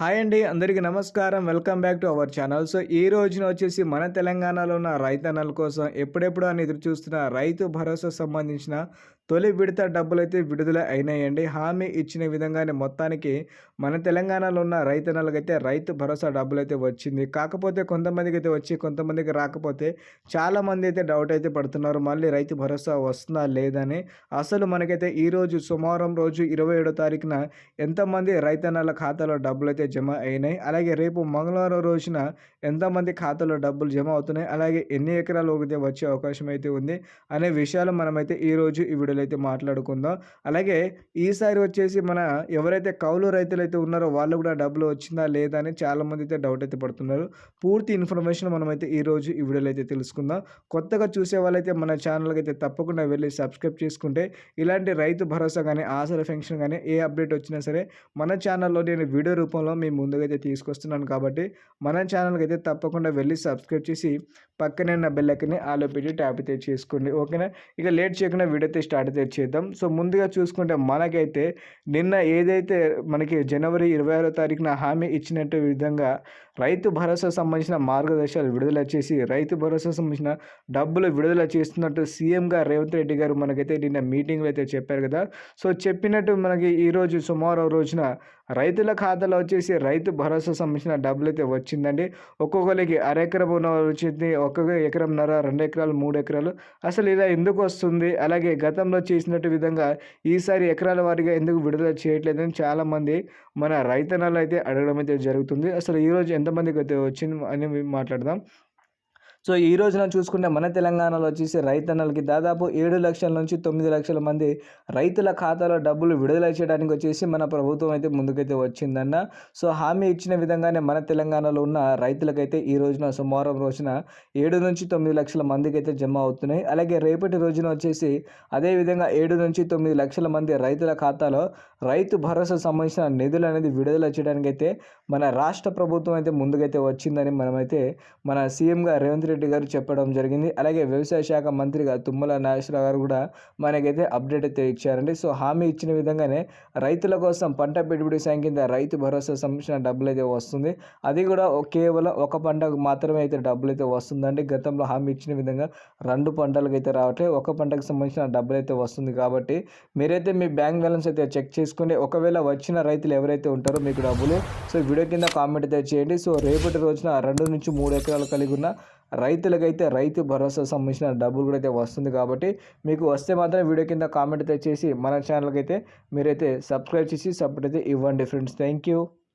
Hi అండి అందరికీ నమస్కారం. Welcome back to our channel. So ఈ రోజున వచ్చేసి మన తెలంగాణలో ఉన్న రైతన్నల కోసం ఎప్పుడెప్పుడు అని ఎదురు చూస్తున్న రైతు భరోసా సంబంధించిన తొలి విడత డబ్బులు అయితే విడుదల అయినాయండి. హామీ ఇచ్చిన విధంగానే మొత్తానికి మన తెలంగాణలో ఉన్న రైతన్నలకైతే రైతు భరోసా డబ్బులు అయితే వచ్చింది. కాకపోతే కొంతమందికి అయితే వచ్చి కొంతమందికి రాకపోతే చాలామంది అయితే డౌట్ అయితే పడుతున్నారు. మళ్ళీ రైతు భరోసా వస్తుందా లేదని అసలు మనకైతే ఈరోజు సోమవారం రోజు ఇరవై ఏడో తారీఖున ఎంతమంది రైతన్నల ఖాతాలో డబ్బులు అయితే జమ అయినాయి. అలాగే రేపు మంగళవారం రోజున ఎంతమంది ఖాతాలో డబ్బులు జమ అవుతున్నాయి? అలాగే ఎన్ని ఎకరాలు ఒకటే వచ్చే అవకాశం అయితే ఉంది? అనే విషయాలు మనమైతే ఈరోజు ఈ వీడియోలో అయితే మాట్లాడుకుందాం. అలాగే ఈసారి వచ్చేసి మన ఎవరైతే కౌలు రైతులు అయితే ఉన్నారో వాళ్ళు కూడా డబ్బులు వచ్చిందా లేదా అని చాలామంది అయితే డౌట్ అయితే పడుతున్నారు. పూర్తి ఇన్ఫర్మేషన్ మనమైతే ఈరోజు ఈ వీడియోలో అయితే తెలుసుకుందాం. కొత్తగా చూసే వాళ్ళైతే మన ఛానల్కి అయితే తప్పకుండా వెళ్ళి సబ్స్క్రైబ్ చేసుకుంటే ఇలాంటి రైతు భరోసా కానీ ఆసర ఫెన్షన్ కానీ ఏ అప్డేట్ వచ్చినా సరే మన ఛానల్లో నేను వీడియో రూపంలో మీ ముందుకైతే తీసుకొస్తున్నాను కాబట్టి మన ఛానల్కి అయితే తప్పకుండా వెళ్ళి సబ్స్క్రైబ్ చేసి పక్కనే ఉన్న బెల్ ఆలో పెట్టి ట్యాప్ అయితే చేసుకోండి. ఓకేనా? ఇక లేట్ చేయకుండా వీడియో అయితే స్టార్ట్ అయితే చేద్దాం. సో ముందుగా చూసుకుంటే మనకైతే నిన్న ఏదైతే మనకి జనవరి ఇరవై ఆరో తారీఖున హామీ ఇచ్చినట్టు విధంగా రైతు భరోసా సంబంధించిన మార్గదర్శకాలు విడుదల చేసి రైతు భరోసా సంబంధించిన డబ్బులు విడుదల చేస్తున్నట్టు సీఎంగా రేవంత్ రెడ్డి గారు మనకైతే నిన్న మీటింగ్లో అయితే చెప్పారు కదా. సో చెప్పినట్టు మనకి ఈరోజు సుమారు రోజున రైతుల ఖాతాలో వచ్చేసి రైతు భరోసా సంబంధించిన డబ్బులు అయితే వచ్చిందండి. ఒక్కొక్కరికి అరెకరం వచ్చింది. ఒక్కొక్క ఎకరంన్నర రెండు ఎకరాలు మూడు ఎకరాలు. అసలు ఇలా ఎందుకు వస్తుంది? అలాగే గతంలో చేసినట్టు విధంగా ఈసారి ఎకరాల వారిగా ఎందుకు విడుదల చేయట్లేదని చాలామంది మన రైతన్నలు అయితే అడగడం అయితే జరుగుతుంది. అసలు ఈరోజు ఎంతమందికి అయితే వచ్చింది అని మాట్లాడదాం. సో ఈ రోజున చూసుకుంటే మన తెలంగాణలో వచ్చేసి రైతన్నలకి దాదాపు ఏడు లక్షల నుంచి తొమ్మిది లక్షల మంది రైతుల ఖాతాలో డబ్బులు విడుదల చేయడానికి వచ్చేసి మన ప్రభుత్వం అయితే ముందుకైతే వచ్చిందన్న. సో హామీ ఇచ్చిన విధంగానే మన తెలంగాణలో ఉన్న రైతులకైతే ఈ రోజున సోమవారం రోజున ఏడు నుంచి తొమ్మిది లక్షల మందికి అయితే జమ అవుతున్నాయి. అలాగే రేపటి రోజున వచ్చేసి అదేవిధంగా ఏడు నుంచి తొమ్మిది లక్షల మంది రైతుల ఖాతాలో రైతు భరోసా సంబంధించిన నిధులు అనేది విడుదల చేయడానికి అయితే మన రాష్ట్ర ప్రభుత్వం అయితే ముందుకైతే వచ్చిందని మనమైతే మన సీఎంగా రేవంత్ రెడ్డి గారు చెప్పడం జరిగింది. అలాగే వ్యవసాయ శాఖ మంత్రిగా తుమ్మల నాగేశ్వరరావు గారు కూడా మనకైతే అప్డేట్ అయితే ఇచ్చారండి. సో హామీ ఇచ్చిన విధంగానే రైతుల కోసం పంట పెట్టుబడి సాయం కింద రైతు భరోసా సంబంధించిన డబ్బులు అయితే వస్తుంది. అది కూడా కేవలం ఒక పంటకు మాత్రమే అయితే డబ్బులు అయితే వస్తుందండి. గతంలో హామీ ఇచ్చిన విధంగా రెండు పంటలకు అయితే రావట్లేదు ఒక పంటకు సంబంధించిన డబ్బులు అయితే వస్తుంది కాబట్టి మీరైతే మీ బ్యాంక్ బ్యాలెన్స్ అయితే చెక్ చేసుకుని ఒకవేళ వచ్చిన రైతులు ఎవరైతే ఉంటారో మీకు డబ్బులు సో వీడియో కింద కామెంట్ అయితే చేయండి. సో రేపటి రోజున రెండు నుంచి మూడు ఎకరాలు కలిగి ఉన్న రైతులకైతే రైతు భరోసా సంబంధించిన డబ్బులు కూడా అయితే వస్తుంది కాబట్టి మీకు వస్తే మాత్రం వీడియో కింద కామెంట్ అయితే చేసి మన ఛానల్కి అయితే మీరైతే సబ్స్క్రైబ్ చేసి సపోర్ట్ అయితే ఇవ్వండి ఫ్రెండ్స్. Thank you